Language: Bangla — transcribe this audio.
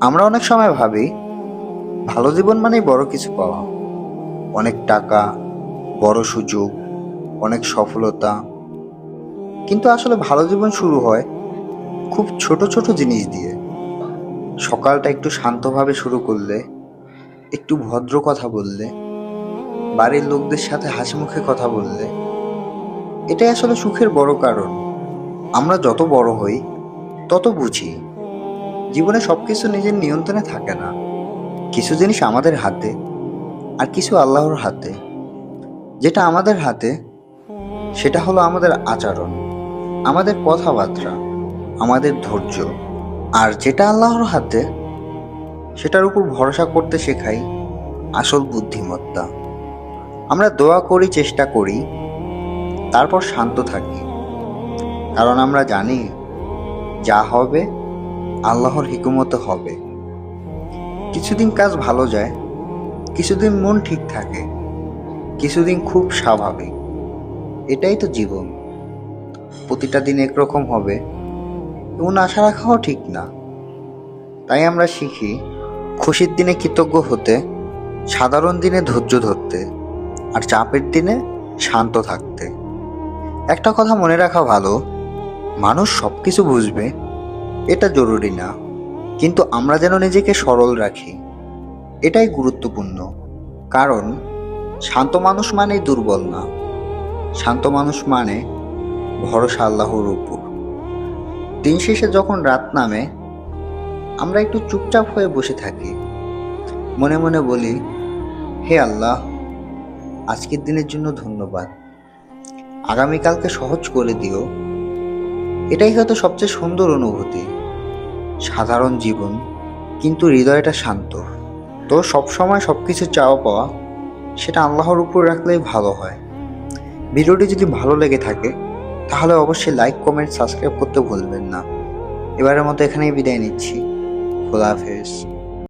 আমরা অনেক সময় ভাবি, ভালো জীবন মানেই বড় কিছু পাওয়া। অনেক টাকা, বড় সুযোগ, অনেক সফলতা। কিন্তু আসলে ভালো জীবন শুরু হয় খুব ছোট ছোট জিনিস দিয়ে। সকালটা একটু শান্তভাবে শুরু করলে, একটু ভদ্র কথা বললে, বাড়ির লোকদের সাথে হাসি মুখে কথা বললে, এটাই আসলে সুখের বড় কারণ। আমরা যত বড় হই, তত বুঝি। জীবনে সব কিছু নিজের নিয়ন্ত্রণে থাকে না। কিছু জিনিস আমাদের হাতে আর কিছু আল্লাহর হাতে। যেটা আমাদের হাতে, সেটা হলো আমাদের আচরণ, আমাদের কথাবার্তা, আমাদের ধৈর্য। আর যেটা আল্লাহর হাতে, সেটার উপর ভরসা করতে শেখাই আসল বুদ্ধিমত্তা। আমরা দোয়া করি, চেষ্টা করি, তারপর শান্ত থাকি। কারণ আমরা জানি যা হবে আল্লাহর হিকুমতে হবে। কিছুদিন কাজ ভালো যায়, কিছুদিন মন ঠিক থাকে, কিছুদিন খুব স্বাভাবিক। এটাই তো জীবন। প্রতিটা দিন একরকম হবে। এমন আশা রাখাও ঠিক না। তাই আমরা শিখি, খুশির দিনে কৃতজ্ঞ হতে, সাধারণ দিনে ধৈর্য ধরতে, আর চাপের দিনে শান্ত থাকতে। একটা কথা মনে রাখা ভালো, মানুষ সব কিছু বুঝবে এটা জরুরি না, কিন্তু আমরা যেন নিজেকে সরল রাখি। এটাই গুরুত্বপূর্ণ, কারণ শান্ত মানুষ মানেই দুর্বল না। শান্ত মানুষ মানে ভরসা আল্লাহর উপর। দিন শেষে যখন রাত নামে, আমরা একটু চুপচাপ হয়ে বসে থাকি। মনে মনে বলি, হে আল্লাহ, আজকের দিনের জন্য ধন্যবাদ। আগামীকালকে সহজ করে দিও। এটাই হয়তো সবচেয়ে সুন্দর অনুভূতি। সাধারণ জীবন, কিন্তু হৃদয়টা শান্ত। তো সবসময় সব কিছু চাওয়া পাওয়া, সেটা আল্লাহর উপর রাখলেই ভালো হয়। ভিডিওটি যদি ভালো লেগে থাকে, তাহলে অবশ্যই লাইক কমেন্ট সাবস্ক্রাইব করতে ভুলবেন না। এবারের মতো এখানেই বিদায় নিচ্ছি। খোলা হাফেজ।